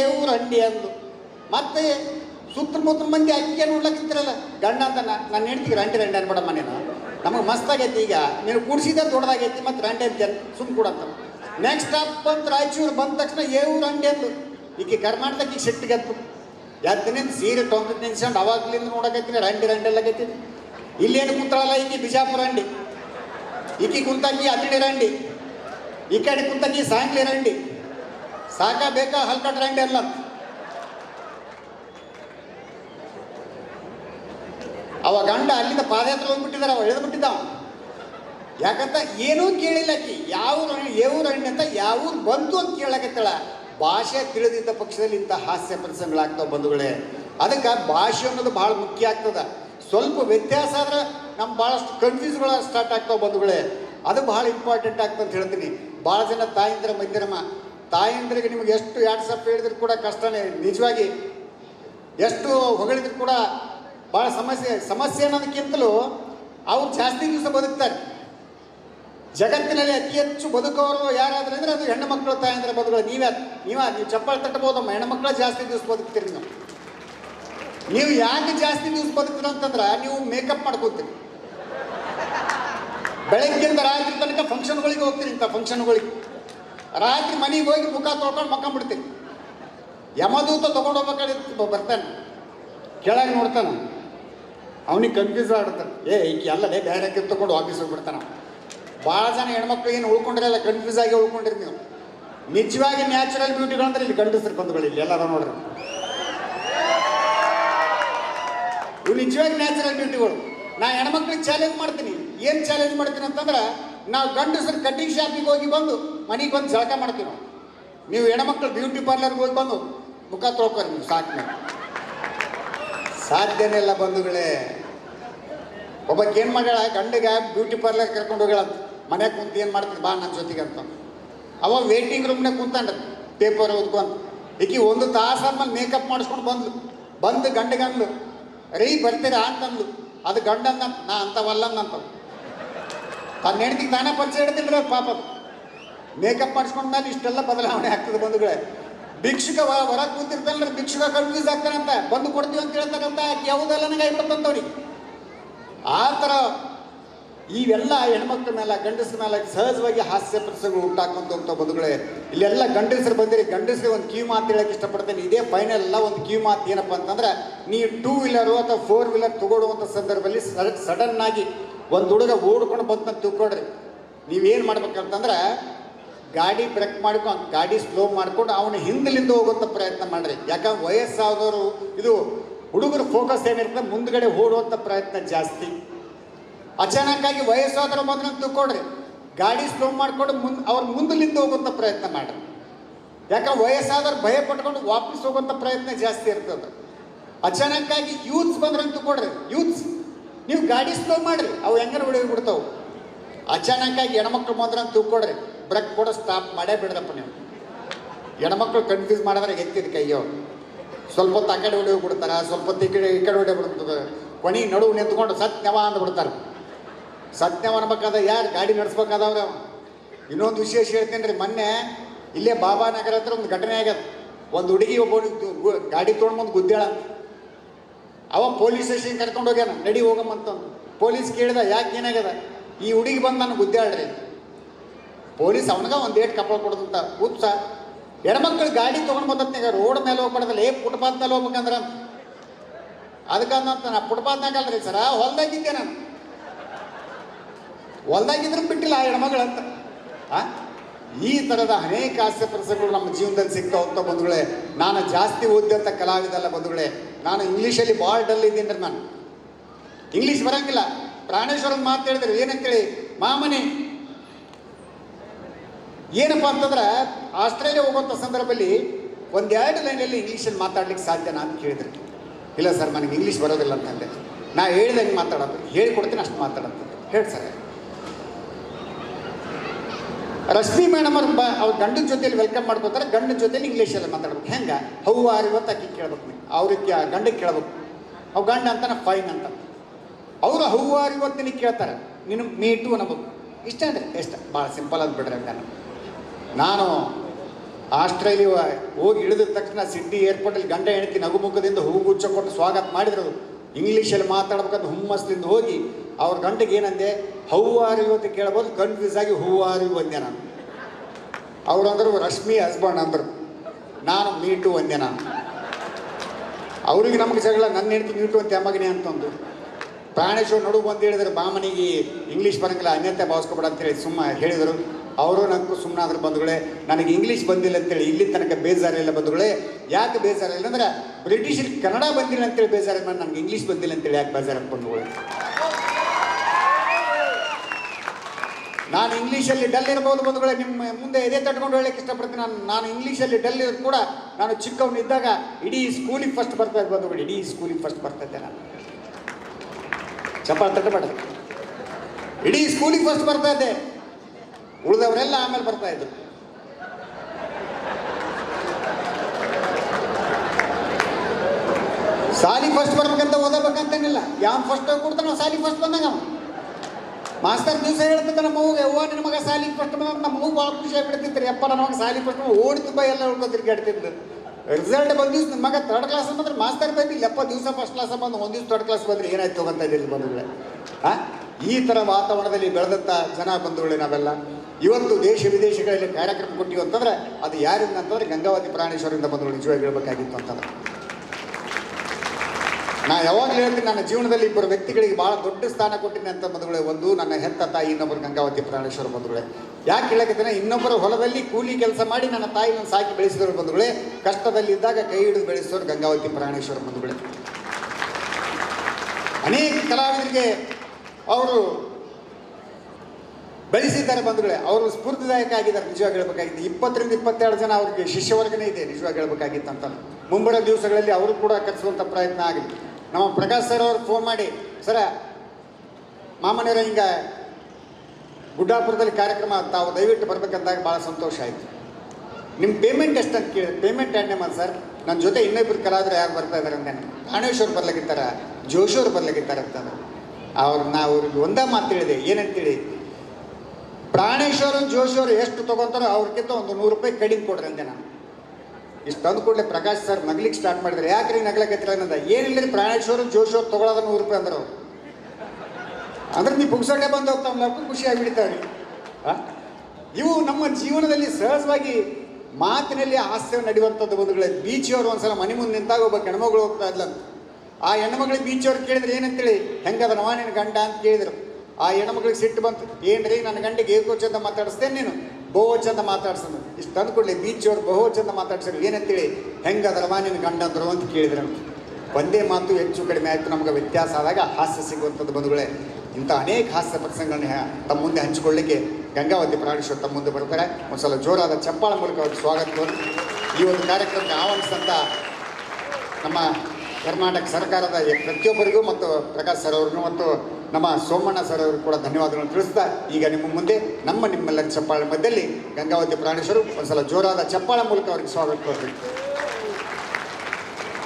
ಏವು ರಂಡಿ ಅಂದು ಮತ್ತೆ ಸುತ್ತಮುತ್ತ ಮಂದಿ ಅಕ್ಕಿಗೆ ನೋಡ್ಲಕ್ಕಿರ್ತಿರಲ್ಲ ಗಂಡ ಅಂತ ನಾನು ಹೆಂಡ್ತಿಗೆ ರಂಡಿ ರಂಡಿ ಅನ್ಬೇಡ ಮನೇನ ನಮಗೆ ಮಸ್ತಾಗೈತಿ ಈಗ. ನೀನು ಕುಡಿಸಿದ ದೊಡ್ಡದಾಗೈತಿ ಮತ್ತು ರಂಡಿ ಅಂತ ಸುಮ್ ಕೊಡಂತ ನೆಕ್ಸ್ಟ್ ಸ್ಟಾಪ್ ಬಂತು ರಾಯಚೂರು ಬಂದ ತಕ್ಷಣ ಏ ಊರು ರಂಡಿ ಅಂದು ಈಗ ಕರ್ನಾಟಕ ಈಗ ಸಿಟ್ಟಿಗೆತ್ತು ಯಾತನೇ ಸೀರೆ ತೊಂದು ನಿಲ್ಸ್ಕೊಂಡು ಅವಾಗ್ಲಿಂದ ನೋಡಕತ್ತೀನಿ, ರಂಡಿ ರಂಡಿ ಎಲ್ಲಕೈತಿ ಇಲ್ಲೇನು ಕುಂತಾಳಲ್ಲ ಈಕೆ ಬಿಜಾಪುರ ರಂಡಿ. ಈಕಿ ಕುಂತಾಕಿ ಅಲ್ಲಿಡಿ ರಂಡಿ. ಈ ಕಡೆ ಕುಂತಾಕಿ ಸಾಂಗ್ಲಿ ರಂಡಿ. ಸಾಕ ಬೇಕಾ ಹಲ್ಕಟ್ ಅಂಗಡಿ ಅಲ್ಲ ಅವ ಗಂಡ ಅಲ್ಲಿಂದ ಪಾದಯಾತ್ರೆ ಹೋಗ್ಬಿಟ್ಟಿದ್ದಾರೆ ಅವ ಎಳೆದ್ಬಿಟ್ಟಿದ್ದ. ಯಾಕಂತ ಏನೂ ಕೇಳಿಲ್ಲ ಆಕಿ ಯಾವ ಯಾವ ಹಣ್ಣು ಅಂತ ಯಾವ ಊರು ಬಂತು ಅಂತ ಕೇಳಕತ್ತಳ ಭಾಷೆ ತಿಳಿದಿದ್ದ ಪಕ್ಷದಲ್ಲಿ ಇಂಥ ಹಾಸ್ಯ ಪ್ರಸಂಗಗಳಾಗ್ತಾವ ಬಂಧುಗಳೇ. ಅದಕ್ಕೆ ಭಾಷೆ ಅನ್ನೋದು ಭಾಳ ಮುಖ್ಯ ಆಗ್ತದ. ಸ್ವಲ್ಪ ವ್ಯತ್ಯಾಸ ಆದ್ರೆ ನಮ್ಮ ಭಾಳಷ್ಟು ಕನ್ಫ್ಯೂಸ್ಗಳು ಸ್ಟಾರ್ಟ್ ಆಗ್ತಾವ ಬಂಧುಗಳೇ. ಅದು ಭಾಳ ಇಂಪಾರ್ಟೆಂಟ್ ಆಗ್ತದೆ ಅಂತ ಹೇಳ್ತೀನಿ. ಭಾಳ ಜನ ತಾಯಿಂದ್ರ ಮಧ್ಯಮ ತಾಯಿಂದ್ರಿಗೆ ನಿಮ್ಗೆ ಎಷ್ಟು ಎರಡು ಸಪ್ ಹೇಳಿದ್ರು ಕೂಡ ಕಷ್ಟನೇ. ನಿಜವಾಗಿ ಎಷ್ಟು ಹೊಗಳಿದ್ರು ಕೂಡ ಭಾಳ ಸಮಸ್ಯೆ. ಸಮಸ್ಯೆ ಅನ್ನೋದಕ್ಕಿಂತಲೂ ಅವ್ರು ಜಾಸ್ತಿ ದಿವಸ ಬದುಕ್ತಾರೆ. ಜಗತ್ತಿನಲ್ಲಿ ಅತಿ ಹೆಚ್ಚು ಬದುಕೋರು ಯಾರಾದ್ರೆ ಅಂದ್ರೆ ಅದು ಹೆಣ್ಣು ಮಕ್ಕಳು ತಾಯಂದ್ರೆ ಬದುಕೋದು ನೀವೇ, ನೀವ, ನೀವು ಚಪ್ಪಾಳೆ ತಟ್ಟಬೋದಮ್ಮ ಹೆಣ್ಣು ಮಕ್ಕಳು ಜಾಸ್ತಿ ದಿವಸ ಬದುಕ್ತೀರಿ ನೀವು. ನೀವು ಯಾಕೆ ಜಾಸ್ತಿ ದಿವಸ ಬದುಕ್ತೀರ ಅಂತಂದ್ರೆ ನೀವು ಮೇಕಪ್ ಮಾಡ್ಕೋತೀರಿ. ಬೆಳಗ್ಗೆಯಿಂದ ರಾತ್ರಿ ತನಕ ಫಂಕ್ಷನ್ಗಳಿಗೆ ಹೋಗ್ತೀರಿ ಇಂಥ ಫಂಕ್ಷನ್ಗಳಿಗೆ ರಾತ್ರಿ ಮನೆಗೆ ಹೋಗಿ ಮುಖ ತೊಳ್ಕೊಂಡು ಮಕ್ಕಂಬಿಡ್ತೀನಿ ಯಮದೂತ ತಗೊಂಡು ಹೋಗ್ಬೇಕಾದ್ರೆ ಬರ್ತಾನೆ. ಕೆಳಗೆ ನೋಡ್ತಾನೆ. ಅವನಿಗೆ ಕನ್ಫ್ಯೂಸ್ ಆಡ್ತಾನೆ ಏ, ಈಕೆ ಅಲ್ಲದೆ ಬೇರೆ ತಗೊಂಡು ಆಫೀಸ್ ಹೋಗ್ಬಿಡ್ತಾನೆ ಭಾಳ ಜನ ಹೆಣ್ಮಕ್ಳು ಏನು ಉಳ್ಕೊಂಡಿರಲ್ಲ ಕನ್ಫ್ಯೂಸ್ ಆಗಿ ಉಳ್ಕೊಂಡಿರ್ತೀವಿ ನಿಜವಾಗಿ ನ್ಯಾಚುರಲ್ ಬ್ಯೂಟಿಗಳಂದ್ರೆ ಇಲ್ಲಿ ಗಂಡಸ್ರು ಬಂಧುಗಳು ಇಲ್ಲಿ ಎಲ್ಲಾರ ನೋಡ್ರಿ. ಇವು ನಿಜವಾಗಿ ನ್ಯಾಚುರಲ್ ಬ್ಯೂಟಿಗಳು ನಾ ಹೆಣ್ಮಕ್ಳಿಗೆ ಚಾಲೆಂಜ್ ಮಾಡ್ತೀನಿ. ಏನು ಚಾಲೆಂಜ್ ಮಾಡ್ತೀನಿ ಅಂತಂದ್ರೆ, ನಾವು ಗಂಡಸರು ಕಟಿಂಗ್ ಶಾಪಿಗೆ ಹೋಗಿ ಬಂದು ಮನೆಗೆ ಬಂದು ಜಳಕ ಮಾಡ್ತೀವಿ ನಾವು. ನೀವು ಹೆಣ್ಮಕ್ಳು ಬ್ಯೂಟಿ ಪಾರ್ಲರ್ಗೆ ಹೋಗಿ ಬಂದು ಮುಖ ತೊಳ್ಕೊರಿ ನೀವು, ಸಾಕು ಸಾಧ್ಯನೇ ಇಲ್ಲ ಬಂಧುಗಳೇ. ಒಬ್ಬಕ್ಕೆ ಏನು ಮಾಡ್ಯಾಳ? ಗಂಡಿಗೆ ಬ್ಯೂಟಿ ಪಾರ್ಲರ್ ಕರ್ಕೊಂಡು ಹೋಗ್ಯಾಳಂತ ಮನ್ಯಾಗ ಕುಂತು ಏನು ಮಾಡ್ತೀನಿ ಬಾ ನನ್ನ ಜೊತೆಗೆ ಅಂತ. ಅವ ವೇಟಿಂಗ್ ರೂಮ್ನಾಗ ಕುಂತಾಂಡ ಪೇಪರ್ ಓದ್ಕೊಂತ ಈಕಿ ಒಂದು ತಾಸು ಆದ್ಮೇಲೆ ಮೇಕಪ್ ಮಾಡಿಸ್ಕೊಂಡು ಬಂದ್ಲು. ಬಂದು ಗಂಡಗಂದ್ಲು. ರೀ, ಬರ್ತೀರಾ? ಅಂತಂದ್ಲು. ಅದು ಗಂಡ ಅಂದ ನಾ ಅಂತವಲ್ಲ ಅಂತ ತನ್ನ ಹೆಂಡ್ತಿಗೆ ತಾನೇ ಪರಿಚಯ ಹಿಡ್ತಿಲ್ರಿ ಪಾಪ ಮೇಕಪ್ ಮಾಡಿಸ್ಕೊಂಡ್ಮೇಲೆ ಇಷ್ಟೆಲ್ಲ ಬದಲಾವಣೆ ಆಗ್ತದೆ ಬಂಧುಗಳೇ. ಭಿಕ್ಷುಕ ಹೊರ ಕೂತಿರ್ತಾನಲ್ಲ ಭಿಕ್ಷುಕ ಕನ್ಫ್ಯೂಸ್ ಆಗ್ತಾನಂತ. ಬಂದು ಕೊಡ್ತೀವಿ ಅಂತ ಹೇಳ್ತಾರಂತ ಯಾವುದೆಲ್ಲ ನನಗೆ ಆಗ್ಬಿಡ್ತಂತವ್ರಿಗೆ ಆ ಥರ ಇವೆಲ್ಲ ಹೆಣ್ಮಕ್ಳ ಮೇಲೆ, ಗಂಡಸ್ರ ಮೇಲೆ ಸಹಜವಾಗಿ ಹಾಸ್ಯ ಪ್ರಸಂಗ ಉಂಟಾಕೊಂತ ಹೋಗ್ತಾವ ಬಂಧುಗಳೇ. ಇಲ್ಲೆಲ್ಲ ಗಂಡಸರು ಬಂದಿರಿ, ಗಂಡಸರಿಗೆ ಒಂದು ಕ್ಯೂ ಮಾತು ಹೇಳಕ್ಕೆ ಇಷ್ಟಪಡ್ತೇನೆ. ಇದೇ ಫೈನಲ್ ಎಲ್ಲ ಒಂದು ಕ್ಯೂ ಮಾತು ಏನಪ್ಪ ಅಂತಂದ್ರೆ ನೀವು ಟೂ ವೀಲರು ಅಥವಾ ಫೋರ್ ವೀಲರ್ ತಗೊಳ್ಳುವಂಥ ಸಂದರ್ಭದಲ್ಲಿ ಸಡನ್ ಆಗಿ ಒಂದು ಹುಡುಗ ಓಡ್ಕೊಂಡು ಬಂತ ತಿಳ್ಕೊಡ್ರಿ ನೀವೇನು ಮಾಡ್ಬೇಕಂತಂದ್ರೆ ಗಾಡಿ ಬ್ರೇಕ್ ಮಾಡ್ಕೊಂಡು ಗಾಡಿ ಸ್ಲೋ ಮಾಡ್ಕೊಂಡು ಅವನ ಹಿಂದಲಿಂದ ಹೋಗುವಂಥ ಪ್ರಯತ್ನ ಮಾಡ್ರಿ. ಯಾಕಂದ್ರೆ ವಯಸ್ಸಾದವರು, ಇದು ಹುಡುಗರು ಫೋಕಸ್ ಏನಿರ್ತದೆ, ಮುಂದ್ಗಡೆ ಓಡುವಂಥ ಪ್ರಯತ್ನ ಜಾಸ್ತಿ. ಅಚಾನಕ್ಕಾಗಿ ವಯಸ್ಸಾದ್ರೆ ಮೊದಲು ತಿಳ್ಕೊಡ್ರಿ ಗಾಡಿ ಸ್ಲೋ ಮಾಡ್ಕೊಂಡು ಮುಂದೆ, ಅವ್ರ ಮುಂದಲಿಂದ ಹೋಗುವಂಥ ಪ್ರಯತ್ನ ಮಾಡ್ರಿ. ಯಾಕಂದ್ರೆ ವಯಸ್ಸಾದ್ರೆ ಭಯ ಪಟ್ಕೊಂಡು ವಾಪಸ್ ಹೋಗುವಂಥ ಪ್ರಯತ್ನ ಜಾಸ್ತಿ ಇರ್ತದೆ. ಅಚಾನಕ್ಕಾಗಿ ಯೂತ್ಸ್ ಬಂದ್ರೆ ಕೊಡ್ರಿ ಯೂತ್ಸ್ ನೀವು ಗಾಡಿ ಸ್ಲೋ ಮಾಡ್ರಿ, ಅವು ಹೆಂಗಾರ ಬಿಡ್ತಾವೆ? ಅಚಾನಕ್ಕಾಗಿ ಹೆಣ್ಮಕ್ಳು ಬಂದ್ರೆ ತೂಕೊಡ್ರಿ ಬ್ರೇಕ್ ಕೂಡ ಸ್ಟಾಪ್ ಮಾಡೇ ಬಿಡ್ರಪ್ಪ ನೀವು. ಹೆಣ್ಮಕ್ಳು ಕನ್ಫ್ಯೂಸ್ ಮಾಡಿದ್ರೆ ಎತ್ತಿದ ಕೈಯೋ. ಸ್ವಲ್ಪ ಹೊತ್ತು ಆ ಕಡೆ ಹೊಡೆಯೋಗಿ ಬಿಡ್ತಾರೆ, ಸ್ವಲ್ಪ ಹೊತ್ತು ಈ ಕಡೆ ಈ ಕಡೆ ಹೊಡೆ ಬಿಡ್ತದೆ. ಕೊನೆ ನಡುವು ನಿಂತ್ಕೊಂಡು ಸತ್ಯವ ಅಂದ್ಬಿಡ್ತಾರೆ ಸತ್ಯವ ಅನ್ಬೇಕಾದ ಯಾರು? ಗಾಡಿ ನಡೆಸ್ಬೇಕಾದವ್ರೆ. ಇನ್ನೊಂದು ವಿಶೇಷ ಹೇಳ್ತೇನೆ ರೀ, ಮೊನ್ನೆ ಇಲ್ಲೇ ಬಾಬಾ ನಗರ ಹತ್ರ ಒಂದು ಘಟನೆ ಆಗ್ಯದ. ಒಂದು ಹುಡುಗಿ ಒಬ್ಬ ಗಾಡಿ ತೊಗೊಂಡು ಮುಂದೆ ಗುದ್ದಾಳ. ಅವ ಪೊಲೀಸ್ ಸ್ಟೇಷನ್ ಕರ್ಕೊಂಡು ಹೋಗ್ಯಾನ, ನಡಿ ಹೋಗಮ್ಮಂತ. ಪೊಲೀಸ್ ಕೇಳಿದ, ಯಾಕೆ ಏನಾಗ್ಯದ? ಈ ಹುಡುಗಿ ಬಂದು ನಾನು ಗುದ್ದಾಳ್ರಿ. ಪೊಲೀಸ್ ಅವನಿಗ ಒಂದು ಏಟ್ ಕಪ್ಪಳ ಕೊಡೋದಂತ ಉತ್ಸ ಹೆಣ್ಮಕ್ಳು ಗಾಡಿ ತೊಗೊಂಡು ಬಂದತ್ನಾಗ ರೋಡ್ ಮೇಲೆ ಹೋಗ್ಬಾರ್ದಲ್ಲ ಏ ಫುಟ್ಪಾತ್ ಮೇಲೆ ಹೋಗ್ಬೇಕಂದ್ರ ಅದಕ್ಕಂತ ನಾ ಫುಟ್ಪಾತ್ನಾಗ ಅಲ್ರಿ ಸರ, ಹೊಲ್ದಾಗಿದ್ದೆ ನಾನು. ಹೊಲ್ದಾಗಿದ್ರು ಬಿಟ್ಟಿಲ್ಲ ಆ ಹೆಣ್ಮಗಳಂತ ಆ? ಈ ಥರದ ಅನೇಕ ಹಾಸ್ಯ ಪ್ರಸಂಗಗಳು ನಮ್ಮ ಜೀವನದಲ್ಲಿ ಸಿಗ್ತಾ ಹೋಗ್ತಾ ಬಂಧುಗಳೇ. ನಾನು ಜಾಸ್ತಿ ಓದಿದಂಥ ಕಲಾವಿದಲ್ಲ ಬಂಧುಗಳೇ. ನಾನು ಇಂಗ್ಲೀಷಲ್ಲಿ ಭಾಳ ಡಲ್ ಇದ್ದೀನಿ ನಾನು. ಇಂಗ್ಲೀಷ್ ಬರಂಗಿಲ್ಲ. ಪ್ರಾಣೇಶ್ವರನ್ ಮಾತು ಹೇಳಿದ್ರೆ ಏನಂತೇಳಿ? ಮಾಮನಿ ಏನಪ್ಪ ಅಂತಂದ್ರೆ ಆಸ್ಟ್ರೇಲಿಯಾ ಹೋಗುವಂಥ ಸಂದರ್ಭದಲ್ಲಿ ಒಂದೆರಡು ಲೈನಲ್ಲಿ ಇಂಗ್ಲೀಷಲ್ಲಿ ಮಾತಾಡ್ಲಿಕ್ಕೆ ಸಾಧ್ಯನಾ ಅಂತ ಕೇಳಿದ್ರು. ಇಲ್ಲ ಸರ್ ನನಗೆ ಇಂಗ್ಲೀಷ್ ಬರೋದಿಲ್ಲ ಅಂತಂದೆ ನಾ ಹೇಳ್ದಂಗೆ ಮಾತಾಡೋದು. ಹೇಳ್ಕೊಡ್ತೀನಿ, ಅಷ್ಟು ಮಾತಾಡೋದು. ಹೇಳಿ ಸರ್ ರಶ್ಮಿ ಮೇಡಮ್ ಅವ್ರು ಬ ಅವ್ರ ಗಂಡನ ಜೊತೆಲಿ ವೆಲ್ಕಮ್ ಮಾಡ್ಕೋತಾರೆ, ಗಂಡನ ಜೊತೆಲಿ ಇಂಗ್ಲೀಷಲ್ಲಿ ಮಾತಾಡ್ಬೇಕು. ಹೆಂಗೆ? ಹೌ, ಆರ್, ಇವತ್ತು ಆಕಿ ಕೇಳ್ಬೇಕು ನೀವು ಅವ್ರಿಗೆ ಗಂಡಕ್ಕೆ ಕೇಳ್ಬೇಕು. ಅವು ಗಂಡ ಅಂತಾನೆ ಫೈನ್ ಅಂತ. ಅವರು ಹೌ ಇವತ್ತು ನಿನಗೆ ಕೇಳ್ತಾರೆ. ನೀನು ಮೀಟು ಅನ್ನಬೇಕು ಇಷ್ಟ ಅಂದ್ರೆ, ಇಷ್ಟ. ಭಾಳ ಸಿಂಪಲ್ ಅಂತ ಬಿಡ್ರಿ ಹಂಗಾರೆ. ನಾನು ಆಸ್ಟ್ರೇಲಿಯಾ ಹೋಗಿ ಇಳಿದ ತಕ್ಷಣ ಸಿಡ್ನಿ ಏರ್ಪೋರ್ಟಲ್ಲಿ ಗಂಡ ಹೆಂಡತಿ ನಗುಮುಖದಿಂದ ಹೂಗುಚ್ಚ ಕೊಟ್ಟು ಸ್ವಾಗತ ಮಾಡಿದ್ರು. ಇಂಗ್ಲೀಷಲ್ಲಿ ಮಾತಾಡ್ಬೇಕಂತ ಹುಮ್ಮಸ್ಲಿಂದ ಹೋಗಿ ಅವ್ರ ಗಂಡಗೆ ಏನಂದೆ, ಹೌ ಆರ್ ಯು ಅಂತ ಕೇಳ್ಬೋದು ಕನ್ಫ್ಯೂಸ್ ಆಗಿ ಹೂ ಆರ್ ಯು ಅಂದೆ ನಾನು. ಅವ್ರು ರಶ್ಮಿ ಹಸ್ಬೆಂಡ್ ಅಂದರು. ನಾನು ಮೀಟು ಅಂದೆ ನಾನು. ಅವ್ರಿಗೆ ನಮಗೆ ಜಗಳ ನನ್ನ ಹೆಂಡತಿ ಮೀಟು ಅಂತ ಮಗನೆ ಅಂತಂದು. ಪ್ರಾಣೇಶ್ವರ ನಡುಗು ಬಂದು ಹೇಳಿದ್ರು, ಬಾಮನಿಗೆ ಇಂಗ್ಲೀಷ್ ಬರಂಗಿಲ್ಲ, ಅನ್ಯತೆ ಭಾವಿಸ್ಕೊಬೇಡ ಅಂತೇಳಿ ಸುಮ್ಮ ಹೇಳಿದರು. ಅವರು ನನಗೂ ಸುಮ್ಮನಾದ್ರು ಬಂಧುಗಳೇ ನನಗೆ ಇಂಗ್ಲೀಷ್ ಬಂದಿಲ್ಲ ಅಂತೇಳಿ ಇಲ್ಲಿ ತನಕ ಬೇಜಾರಿಲ್ಲ ಬಂಧುಗಳೇ ಯಾಕೆ ಬೇಜಾರಿಲ್ಲ ಅಂದ್ರೆ ಬ್ರಿಟಿಷ್ ಕನ್ನಡ ಬಂದಿಲ್ಲ ಅಂತೇಳಿ ಬೇಜಾರಿಲ್ಲ ನನಗೆ ಇಂಗ್ಲೀಷ್ ಬಂದಿಲ್ಲ ಅಂತೇಳಿ ಯಾಕೆ ಬೇಜಾರ ಬಂಧುಗಳು ನಾನು ಇಂಗ್ಲೀಷಲ್ಲಿ ಡಲ್ ಇರ್ಬೋದು ಬಂಧುಗಳೇ ನಿಮ್ಮ ಮುಂದೆ ಎದೆ ತಟ್ಕೊಂಡು ಹೇಳಕ್ಕೆ ಇಷ್ಟಪಡ್ತೀನಿ. ನಾನು ನಾನು ಇಂಗ್ಲೀಷಲ್ಲಿ ಡಲ್ ಇರೋದು ಕೂಡ, ನಾನು ಚಿಕ್ಕವನಿದ್ದಾಗ ಇಡೀ ಸ್ಕೂಲಿಗೆ ಫಸ್ಟ್ ಬರ್ತಾ ಇದ್ದೆ ಬಂಧುಗಳು ಇಡೀ ಸ್ಕೂಲಿಗೆ ಫಸ್ಟ್ ಬರ್ತಾ ಇದ್ದೆ ನಾನು. ಚಪ್ಪಾಳ ತಟ್ಟಬೇಡ ಇಡೀ ಸ್ಕೂಲಿಗೆ ಫಸ್ಟ್ ಬರ್ತಾ ಇದ್ದೆ. ಉಳಿದವರೆಲ್ಲ ಆಮೇಲೆ ಬರ್ತಾ ಇದ್ರು. ಸಾಲಿ ಫಸ್ಟ್ ಬರ್ಬೇಕಂತ ಓದಬೇಕಂತೇನಿಲ್ಲ. ಯಾವ ಫಸ್ಟ್ ಕೊಡ್ತಾನೋ ಸಾಲಿ ಫಸ್ಟ್ ಬಂದಂಗ ಮಾಸ್ತರ್ ದಿವಸ ಹೇಳ್ತಿದ್ದ ನಮ್ಮ ಮಗುಗೆ ಅವ್ವ, ನಿನ್ನ ಮಗ ಸಾಲಿ ಫಸ್ಟ್ ಬಂದ ನಮ್ಮ ಮಗು ಭಾಳ ಖುಷಿ ಆಗ್ಬಿಡ್ತಿತ್ತು ಅಪ್ಪ, ನನ್ನ ಮಗ ಸಾಲಿ ಫಸ್ಟ್ ಓಡಿ ತುಂಬ ಎಲ್ಲ ಉಳ್ಕೊಂಡು ತಿರ್ಗಾಡ್ತಿದ್ದು ರಿಸಲ್ಟ್ ಬಂದ ದಿವ್ಸ ನಿಮ್ಮ ಮಗ ಥರ್ಡ್ ಕ್ಲಾಸ್ ಬಂದ್ರೆ ಮಾಸ್ತರ್ ಬಂದಿಲ್ಲ ಯಪ್ಪ ದಿವಸ ಫಸ್ಟ್ ಕ್ಲಾಸ್ ಬಂದು, ಒಂದು ದಿವ್ಸ ಥರ್ಡ್ ಕ್ಲಾಸ್ ಬಂದ್ರೆ ಏನಾಯ್ತು? ಅಂತ ಇದ್ದಿಲ್ಲ ಬಂದ್ರೆ ಆ? ಈ ಥರ ವಾತಾವರಣದಲ್ಲಿ ಬೆಳೆದಂಥ ಜನ ಬಂಧುಗಳೇ ನಾವೆಲ್ಲ. ಇವತ್ತು ದೇಶ ವಿದೇಶಗಳಲ್ಲಿ ಕಾರ್ಯಕ್ರಮ ಕೊಟ್ಟಿವಿ ಅಂತಂದರೆ ಅದು ಯಾರಿಂದ ಅಂತಂದ್ರೆ ಗಂಗಾವತಿ ಪ್ರಾಣೇಶ್ವರಿಂದ ಬಂಧುಗಳು ನಿಜವಾಗಿ ಹೇಳಬೇಕಾಗಿತ್ತು ಅಂತಂದ್ರೆ. ನಾ ಯಾವಾಗಲೂ ಹೇಳ್ತೀನಿ, ನನ್ನ ಜೀವನದಲ್ಲಿ ಇಬ್ಬರು ವ್ಯಕ್ತಿಗಳಿಗೆ ಭಾಳ ದೊಡ್ಡ ಸ್ಥಾನ ಕೊಟ್ಟಿನಿ ಅಂತ ಬಂಧುಗಳೇ. ಒಂದು ನನ್ನ ಹೆತ್ತ ತಾಯಿ, ಇನ್ನೊಬ್ಬರು ಗಂಗಾವತಿ ಪ್ರಾಣೇಶ್ವರ ಬಂಧುಗಳೇ. ಯಾಕೆ ಹೇಳಕತ್ತೀನಿ ಇನ್ನೊಬ್ಬರ ಹೊಲದಲ್ಲಿ ಕೂಲಿ ಕೆಲಸ ಮಾಡಿ ನನ್ನ ತಾಯಿ ನನ್ನ ಸಾಕಿ ಬೆಳೆಸಿದವರು ಬಂಧುಗಳೇ. ಕಷ್ಟದಲ್ಲಿದ್ದಾಗ ಕೈ ಹಿಡಿದು ಬೆಳೆಸಿದವರು ಗಂಗಾವತಿ ಪ್ರಾಣೇಶ್ವರ ಬಂಧುಗಳೇ. ಅನೇಕ ಕಲಾವಿದರಿಗೆ ಅವರು ಬೆಳೆಸಿದ್ದಾರೆ ಬಂಧುಗಳೇ, ಅವರು ಸ್ಫೂರ್ತಿದಾಯಕ ಆಗಿದ್ದಾರೆ ನಿಜವಾಗಿ ಹೇಳಬೇಕಾಗಿತ್ತು. ಇಪ್ಪತ್ತರಿಂದ ಇಪ್ಪತ್ತೆರಡು ಜನ ಅವ್ರಿಗೆ ಶಿಷ್ಯವರ್ಗನೇ ಇದೆ, ನಿಜವಾಗಿ ಹೇಳ್ಬೇಕಾಗಿತ್ತು ಅಂತ ಮುಂಬರುವ ದಿವಸಗಳಲ್ಲಿ ಅವರು ಕೂಡ ಕರೆಸುವಂಥ ಪ್ರಯತ್ನ ಆಗಲಿ. ನಮ್ಮ ಪ್ರಕಾಶ್ ಸರ್ ಅವರು ಫೋನ್ ಮಾಡಿ, ಸರ ಮಾಮನವರ ಹಿಂಗ ಗುಡ್ಡಾಪುರದಲ್ಲಿ ಕಾರ್ಯಕ್ರಮ ತಾವು ದಯವಿಟ್ಟು ಬರ್ಬೇಕಂದಾಗ ಭಾಳ ಸಂತೋಷ ಆಯಿತು. ನಿಮ್ಮ ಪೇಮೆಂಟ್ ಎಷ್ಟು ಅಂತ ಕೇಳಿ ಪೇಮೆಂಟ್ ಎಣ್ಣೆ ಮಾತು ಸರ್. ನನ್ನ ಜೊತೆ ಇನ್ನೊಬ್ಬರು ಕಲಾವಿದರು ಯಾರು ಬರ್ತಾ ಇದ್ದಾರೆ ಅಂತಾನೆ ಪ್ರಾಣೇಶ್ವರ್ ಬರ್ಲಿಕ್ಕಿತ್ತಾರ ಅವ್ರು ಬರ್ಲಾಗಿದ್ದಾರೆ ಅಂತಾನೆ ಅವ್ರು ನಾವು ಅವ್ರಿಗೆ ಒಂದೇ ಮಾತು ಹೇಳಿದೆ, ಏನಂತೇಳಿ? ಪ್ರಾಣೇಶ್ವರನ್ ಜೋಶಿಯವರು ಎಷ್ಟು ತೊಗೊಂತಾರೋ ಅವ್ರಿಗಿಂತ ಒಂದು ನೂರು ರೂಪಾಯಿ ಕಡಿಮೆ ಕೊಡ್ರಿ ಅಂದೆ ನಾನು. ಇಷ್ಟು ತಂದು ಕೂಡಲೇ ಪ್ರಕಾಶ್ ಸರ್ ನಗ್ಲಿಕ್ಕೆ ಸ್ಟಾರ್ಟ್ ಮಾಡಿದ್ರೆ. ಯಾಕ್ರಿ ನಗ್ಲಕತ್ತಿರ ಅನ್ನೋದ? ಏನಿಲ್ಲ ರೀ ಪ್ರಾಣೇಶ್ವರ ಜೋಶಿಯವ್ರು ತೊಗೊಳೋದ ನೂರು ರೂಪಾಯಿ ಅಂದ್ರೆ. ಅವ್ರು ಅಂದ್ರೆ ನೀವು ಪುಕ್ಸಟ್ಟೆ ಬಂದು ಹೋಗ್ತಾವಲ್ಲ ಖುಷಿ ಆಗಿಬಿಡ್ತಾವ್ರಿ. ಆ? ಇವು ನಮ್ಮ ಜೀವನದಲ್ಲಿ ಸಹಜವಾಗಿ ಮಾತಿನಲ್ಲಿ ಹಾಸ್ಯ ನಡೆಯುವಂಥದ್ದು ಬಂಧುಗಳೇ ಬೀಚಿಯವರು ಒಂದ್ಸಲ ಮನೆ ಮುಂದೆ ನಿಂತಾಗ ಒಬ್ಬ ಕೆಣಮಗಳು ಹೋಗ್ತಾ ಇದ್ಲಂತ ಆ ಹೆಣ್ಮಗಳಿಗೆ ಬೀಚವ್ರು ಕೇಳಿದ್ರೆ ಏನಂತೇಳಿ ಹೆಂಗದ ನವ ನಿನ್ನ ಗಂಡ? ಅಂತ ಕೇಳಿದ್ರು. ಆ ಹೆಣ್ಮಗಳಿಗೆ ಸಿಟ್ಟು ಬಂತು. ಏನ್ರಿ ನನ್ನ ಗಂಡಿಗೆ ಏಕೋ ಚಂದ ಮಾತಾಡಿಸ್ತೇನೆ ನೀನು? ಬಹು ಚಂದ ಮಾತಾಡ್ಸೋದು ಇಷ್ಟು ತಂದು ಕೊಡ್ಲಿ ಬಹು ಚಂದ ಮಾತಾಡ್ಸಿದ್ರು. ಏನಂತೇಳಿ ಹೆಂಗದರವ ನಿನ್ನ ಗಂಡ ಅಂದ್ರು? ಅಂತ ಕೇಳಿದ್ರು. ಒಂದೇ ಮಾತು ಹೆಚ್ಚು ಕಡಿಮೆ ಆಯಿತು. ನಮಗೆ ವ್ಯತ್ಯಾಸ ಆದಾಗ ಹಾಸ್ಯ ಸಿಗುವಂಥದ್ದು ಬಂಧುಗಳೇ, ಇಂಥ ಅನೇಕ ಹಾಸ್ಯ ಪ್ರಸಂಗಗಳನ್ನ ತಮ್ಮ ಮುಂದೆ ಹಂಚಿಕೊಳ್ಳಿಕ್ಕೆ ಗಂಗಾವತಿ ಪ್ರಾಣೇಶ್ವರ್ ತಮ್ಮ ಮುಂದೆ ಬರ್ತಾರೆ. ಒಂದ್ಸಲ ಜೋರಾದ ಚಪ್ಪಾಳ ಮೂಲಕ ಅವ್ರಿಗೆ ಸ್ವಾಗತ ಈ ಒಂದು ಕಾರ್ಯಕ್ರಮಕ್ಕೆ ಆಹ್ವಾನಿಸಿದಂಥ ನಮ್ಮ ಕರ್ನಾಟಕ ಸರ್ಕಾರದ ಪ್ರತಿಯೊಬ್ಬರಿಗೂ ಮತ್ತು ಪ್ರಕಾಶ್ ಸರ್ ಅವ್ರಿಗೂ ಮತ್ತು ನಮ್ಮ ಸೋಮಣ್ಣ ಸರ್ ಅವರು ಕೂಡ ಧನ್ಯವಾದಗಳನ್ನು ತಿಳಿಸ್ತಾ ಈಗ ನಿಮ್ಮ ಮುಂದೆ ನಮ್ಮ ನಿಮ್ಮೆಲ್ಲರ ಚಪ್ಪಾಳೆ ಮಧ್ಯದಲ್ಲಿ ಗಂಗಾವತಿ ಪ್ರಾಣೇಶ್ವರು ಒಂದ್ಸಲ ಜೋರಾದ ಚಪ್ಪಾಳ ಮೂಲಕ ಅವ್ರಿಗೆ ಸ್ವಾಗತ ಕೋರ್ಬೇಕು